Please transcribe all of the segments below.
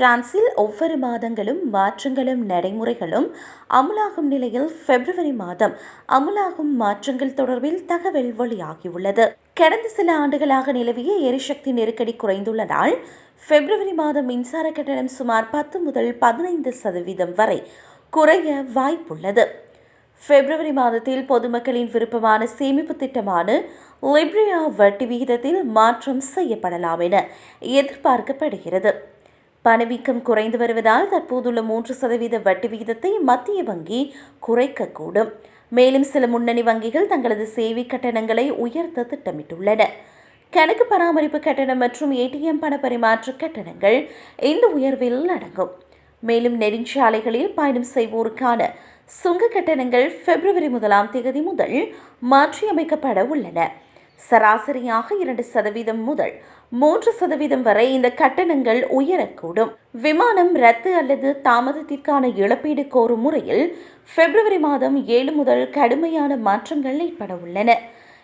பிரான்சில் ஒவ்வொரு மாதங்களும் மாற்றங்களும் நடைமுறைகளும் அமுலாகும் நிலையில் பிப்ரவரி மாதம் அமுலாகும் மாற்றங்கள் தொடர்பில் தகவல் வெளியாகியுள்ளது. கடந்த சில ஆண்டுகளாக நிலவிய எரிசக்தி நெருக்கடி குறைந்துள்ளதால் பிப்ரவரி மாதம் மின்சார கட்டணம் சுமார் பத்து முதல் பதினைந்து சதவீதம் வரை குறைய வாய்ப்புள்ளது. பிப்ரவரி மாதத்தில் பொதுமக்களின் விருப்பமான சேமிப்பு திட்டமான லிப்ரியா வட்டி விகிதத்தில் மாற்றம் செய்யப்படலாம் என எதிர்பார்க்கப்படுகிறது. பணவீக்கம் குறைந்து வருவதால் தற்போதுள்ள மூன்று சதவீத வட்டி விகிதத்தை மத்திய வங்கி குறைக்கக்கூடும். மேலும் சில முன்னணி வங்கிகள் தங்களது சேவை கட்டணங்களை உயர்த்த திட்டமிட்டுள்ளன. கணக்கு பராமரிப்பு கட்டணம் மற்றும் ஏடிஎம் பண பரிமாற்ற கட்டணங்கள் இந்த உயர்வில் அடங்கும். மேலும் நெடுஞ்சாலைகளில் பயணம் செய்வோருக்கான சுங்க கட்டணங்கள் பிப்ரவரி முதலாம் தேதி முதல் மாற்றியமைக்கப்பட உள்ளன. சராசரியாக இரண்டு சதவீதம் முதல் மூன்று சதவீதம் வரை இந்த கட்டணங்கள் உயரக்கூடும். விமானம் ரத்து அல்லது தாமதத்திற்கான இழப்பீடு கோரும் முறையில் பிப்ரவரி மாதம் ஏழு முதல் கடுமையான மாற்றங்கள் ஏற்பட உள்ளன.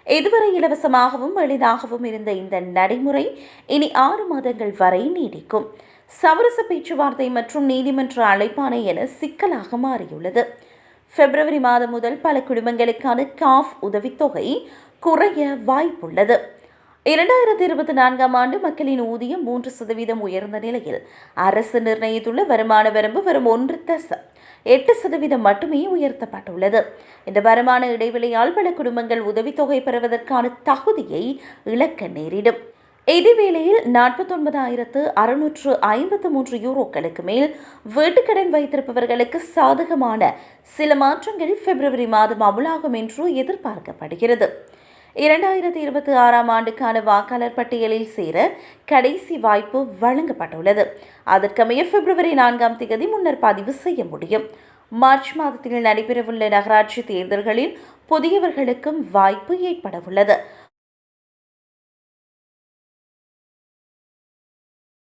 இதுவரை இலவசமாகவும் எளிதாகவும் இருந்த இந்த நடைமுறை இனி ஆறு மாதங்கள் வரை நீடிக்கும். சமரச பேச்சுவார்த்தை மற்றும் நீதிமன்ற அழைப்பானை என சிக்கலாக மாறியுள்ளது. பிப்ரவரி மாதம் முதல் பல குடும்பங்களுக்கான காஃப் உதவித்தொகை குறைய வாய்ப்புள்ளது. இரண்டாயிரத்தி இருபத்தி நான்காம் ஆண்டு மக்களின் ஊதியம் மூன்று சதவீதம் உயர்ந்த நிலையில் அரசு நிர்ணயித்துள்ள வருமான வரம்பு வரும் ஒன்று தசம் எட்டு சதவீதம் மட்டுமே உயர்த்தப்பட்டுள்ளது. இந்த வருமான இடைவெளியால் பல குடும்பங்கள் உதவித்தொகை பெறுவதற்கான தகுதியை இழக்க நேரிடும். இதேவேளையில் நாற்பத்தொன்பதாயிரத்து அறுநூற்று ஐம்பத்து மூன்று யூரோக்களுக்கு மேல் வீட்டுக்கடன் வைத்திருப்பவர்களுக்கு சாதகமான சில மாற்றங்கள் பிப்ரவரி மாதம் அமுலாகும் என்று எதிர்பார்க்கப்படுகிறது. இரண்டாயிரத்தி இருபத்தி ஆறாம் ஆண்டுக்கான வாக்காளர் பட்டியலில் சேர கடைசி வாய்ப்பு வழங்கப்பட்டுள்ளது. அதற்கமைய பிப்ரவரி நான்காம் தேதி முன்னர் பதிவு செய்ய முடியும். மார்ச் மாதத்தில் நடைபெறவுள்ள நகராட்சி தேர்தல்களில் புதியவர்களுக்கும் வாய்ப்பு ஏற்படவுள்ளது.